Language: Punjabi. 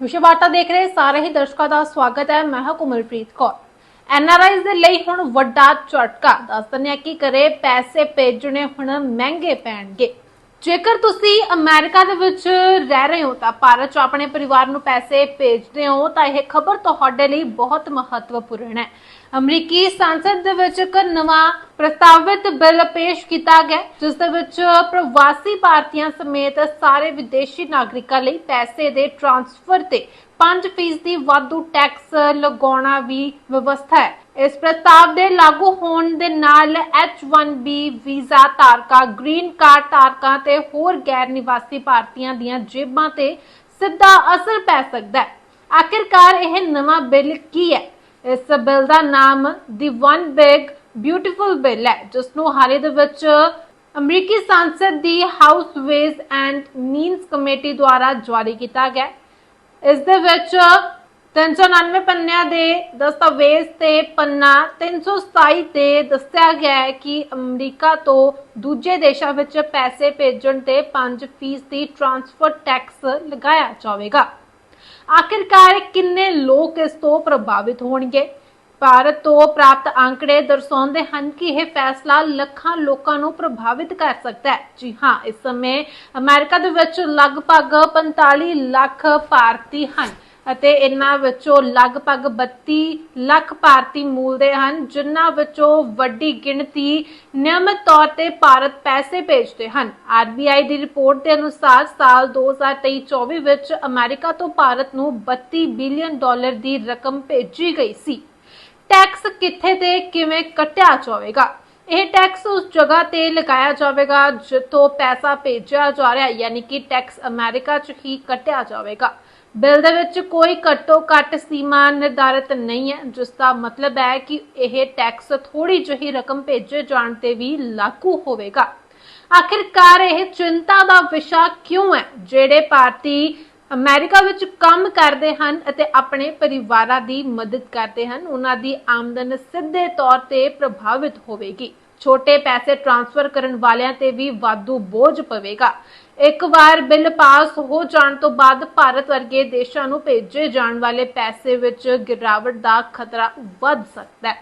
ਵਿਸ਼ਵਾਰਤਾ ਦੇਖ ਰਹੇ ਸਾਰੇ ਹੀ ਦਰਸ਼ਕਾਂ ਦਾ ਸਵਾਗਤ ਹੈ। ਮੈਂ ਹਾਂ ਕੁਮਲਪ੍ਰੀਤ ਕੌਰ। ਐਨਆਰਆਈਜ਼ ਦੇ ਲਈ ਹੁਣ ਵੱਡਾ ਝਟਕਾ। ਦੱਸ ਦਿੰਦੇ ਹਾਂ ਕਿ ਕਰੇ। ਪੈਸੇ ਭੇਜਣੇ ਹੁਣ ਮਹਿੰਗੇ ਪੈਣਗੇ। ਜੇਕਰ ਤੁਸੀਂ ਅਮਰੀਕਾ ਦੇ ਵਿੱਚ ਰਹਿ ਰਹੇ ਹੋ ਤਾਂ ਭਾਰਤ 'ਚ ਆਪਣੇ ਪਰਿਵਾਰ ਨੂੰ ਪੈਸੇ ਭੇਜਦੇ ਹੋ ਤਾਂ ਇਹ ਖਬਰ ਤੁਹਾਡੇ ਲਈ ਬਹੁਤ ਮਹੱਤਵਪੂਰਨ ਹੈ। ਅਮਰੀਕੀ ਸੰਸਦ ਦੇ ਵਿੱਚ ਇੱਕ ਨਵਾਂ ਪ੍ਰਸਤਾਵਿਤ ਬਿੱਲ ਪੇਸ਼ ਕੀਤਾ ਗਿਆ। ਜਿਸ ਦੇ ਵਿੱਚ ਪ੍ਰਵਾਸੀ ਭਾਰਤੀਆਂ ਸਮੇਤ ਸਾਰੇ ਵਿਦੇਸ਼ੀ ਨਾਗਰਿਕਾਂ ਲਈ ਪੈਸੇ ਦੇ ਟ੍ਰਾਂਸਫਰ ਤੇ 5% ਦੀ ਵਾਧੂ ਟੈਕਸ ਲਗਾਉਣਾ ਵੀ ਵਿਵਸਥਾ ਹੈ। ਇਸ ਪ੍ਰਸਤਾਵ ਦੇ ਲਾਗੂ ਹੋਣ ਦੇ ਨਾਲ H1B ਵੀਜ਼ਾ ਧਾਰਕਾਂ, ਗ੍ਰੀਨ ਕਾਰਡ ਧਾਰਕਾਂ ਤੇ ਹੋਰ ਗੈਰ ਨਿਵਾਸੀ ਭਾਰਤੀਆਂ ਦੀਆਂ ਜੇਬਾਂ ਤੇ ਸਿੱਧਾ ਅਸਰ ਪੈ ਸਕਦਾ ਹੈ ਆਖਿਰਕਾਰ ਇਹ ਨਵਾਂ ਬਿੱਲ ਕੀ ਹੈ ਇਸ ਬਿੱਲ ਦਾ ਨਾਮ the one big beautiful bill ਹੈ ਜਿਸ ਨੂੰ ਹਾਲੇ ਦੇ ਵਿੱਚ ਅਮਰੀਕੀ ਸੰਸਦ ਦੀ House Ways and Means committee ਦੁਆਰਾ ਜਾਰੀ ਕੀਤਾ ਗਿਆ ਹੈ। ਇਸ ਦੇ ਵਿੱਚ 399 ਪੰਨਿਆਂ ਦੇ ਦਸਤਾਵੇਜ਼ ਤੇ ਪੰਨਾ 327 ਤੇ ਦੱਸਿਆ ਗਿਆ ਹੈ ਕਿ ਅਮਰੀਕਾ ਤੋਂ ਦੂਜੇ ਦੇਸ਼ਾਂ ਵਿੱਚ ਪੈਸੇ ਭੇਜਣ ਤੇ 5% ਦੀ ਟ੍ਰਾਂਸਫਰ ਟੈਕਸ ਲਗਾਇਆ ਜਾਵੇਗਾ। ਆਖਿਰਕਾਰ ਕਿੰਨੇ ਲੋਕ ਇਸ ਤੋਂ ਪ੍ਰਭਾਵਿਤ ਹੋਣਗੇ? ਭਾਰਤ ਤੋਂ ਪ੍ਰਾਪਤ ਅੰਕੜੇ ਦਰਸਾਉਂਦੇ ਹਨ ਕਿ ਇਹ ਫੈਸਲਾ ਲੱਖਾਂ ਲੋਕਾਂ ਨੂੰ ਪ੍ਰਭਾਵਿਤ ਕਰ ਸਕਦਾ ਹੈ। ਜੀ ਹਾਂ, ਇਸ ਸਮੇਂ ਅਮਰੀਕਾ ਦੇ ਵਿੱਚ ਲਗਭਗ 45 ਲੱਖ ਭਾਰਤੀ ਹਨ। ਅਤੇ ਇਹਨਾਂ ਵਿੱਚੋਂ ਲਗਭਗ 32 ਲੱਖ ਭਾਰਤੀ ਮੂਲ ਦੇ ਹਨ, ਜਿਨ੍ਹਾਂ ਵਿੱਚੋਂ ਵੱਡੀ ਗਿਣਤੀ ਨਿਯਮਿਤ ਤੌਰ ਤੇ ਭਾਰਤ ਪੈਸੇ ਭੇਜਦੇ ਹਨ। ਆਰਬੀਆਈ ਦੀ ਰਿਪੋਰਟ ਦੇ ਅਨੁਸਾਰ ਸਾਲ 2023-24 ਵਿੱਚ ਅਮਰੀਕਾ ਤੋਂ ਭਾਰਤ ਨੂੰ 32 ਬਿਲੀਅਨ ਡਾਲਰ ਦੀ ਰਕਮ ਭੇਜੀ ਗਈ ਸੀ। ਟੈਕਸ ਕਿੱਥੇ ਤੇ ਕਿਵੇਂ ਕੱਟਿਆ ਜਾਵੇਗਾ? ਇਹ ਟੈਕਸ ਉਸ ਜਗ੍ਹਾ ਤੇ ਲਗਾਇਆ ਜਾਵੇਗਾ ਜਿੱਥੋਂ ਪੈਸਾ ਭੇਜਿਆ ਜਾ ਰਿਹਾ ਹੈ ਯਾਨੀ ਕਿ ਟੈਕਸ ਅਮਰੀਕਾ 'ਚ ਹੀ ਕੱਟਿਆ ਜਾਵੇਗਾ। ਬਿੱਲ ਦੇ ਵਿੱਚ ਕੋਈ ਘੱਟੋ ਘੱਟ ਸੀਮਾ ਨਿਰਧਾਰਿਤ ਨਹੀਂ ਹੈ। ਜਿਸ ਦਾ ਮਤਲਬ ਹੈ ਕਿ ਇਹ ਟੈਕਸ ਥੋੜੀ ਜਿਹੀ ਰਕਮ ਭੇਜੇ ਜਾਣ ਤੇ ਵੀ ਲਾਗੂ ਹੋਵੇਗਾ। ਆਖਿਰਕਾਰ ਇਹ ਚਿੰਤਾ ਦਾ ਵਿਸ਼ਾ ਕਿਉਂ ਹੈ? ਜਿਹੜੇ ਭਾਰਤੀ ਅਮਰੀਕਾ ਵਿੱਚ ਕੰਮ ਕਰਦੇ ਹਨ ਅਤੇ ਆਪਣੇ ਪਰਿਵਾਰਾਂ ਦੀ ਮਦਦ ਕਰਦੇ ਹਨ, ਉਹਨਾਂ ਦੀ ਆਮਦਨ ਸਿੱਧੇ ਤੌਰ ਤੇ ਪ੍ਰਭਾਵਿਤ ਹੋਵੇਗੀ। ਛੋਟੇ ਪੈਸੇ ਟ੍ਰਾਂਸਫਰ ਕਰਨ ਵਾਲਿਆਂ ਤੇ ਵੀ ਵਾਧੂ ਬੋਝ ਪਵੇਗਾ। ਇੱਕ ਵਾਰ ਬਿੱਲ ਪਾਸ ਹੋ ਜਾਣ ਤੋਂ ਬਾਅਦ ਭਾਰਤ ਵਰਗੇ ਦੇਸ਼ਾਂ ਨੂੰ ਭੇਜੇ ਜਾਣ ਵਾਲੇ ਪੈਸੇ ਵਿੱਚ ਗਿਰਾਵਟ ਦਾ ਖਤਰਾ ਵੱਧ ਸਕਦਾ ਹੈ।